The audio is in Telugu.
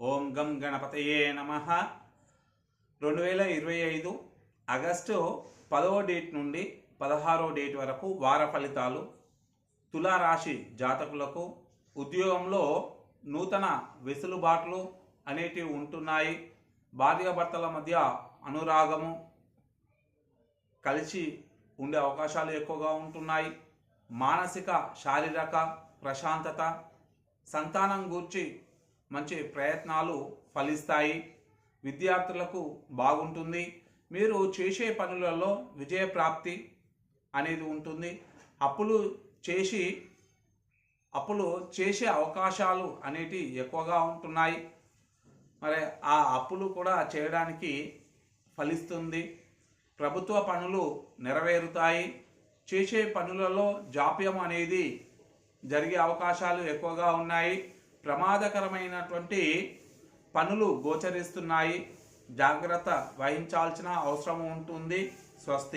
ఓం గం గణపతయే నమ. రెండు వేల ఇరవై ఐదు ఆగస్టు పదవ డేట్ నుండి పదహారో డేట్ వరకు వార ఫలితాలు తులారాశి జాతకులకు ఉద్యోగంలో నూతన వెసులుబాట్లు అనేటివి ఉంటున్నాయి. భార్యాభర్తల మధ్య అనురాగము కలిసి ఉండే అవకాశాలు ఎక్కువగా ఉంటున్నాయి. మానసిక శారీరక ప్రశాంతత సంతానం గూర్చి మంచి ప్రయత్నాలు ఫలిస్తాయి. విద్యార్థులకు బాగుంటుంది. మీరు చేసే పనులలో విజయప్రాప్తి అనేది ఉంటుంది. అప్పులు చేసి అప్పులు చేసే అవకాశాలు అనేటివి ఎక్కువగా ఉంటున్నాయి. మరి ఆ అప్పులు కూడా చేయడానికి ఫలిస్తుంది. ప్రభుత్వ పనులు నెరవేరుతాయి. చేసే పనులలో జాప్యం అనేది జరిగే అవకాశాలు ఎక్కువగా ఉన్నాయి. ప్రమాదకరమైనటువంటి పనులు గోచరిస్తున్నాయి. జాగ్రత్త వహించాల్సిన అవసరం ఉంటుంది. స్వస్తి.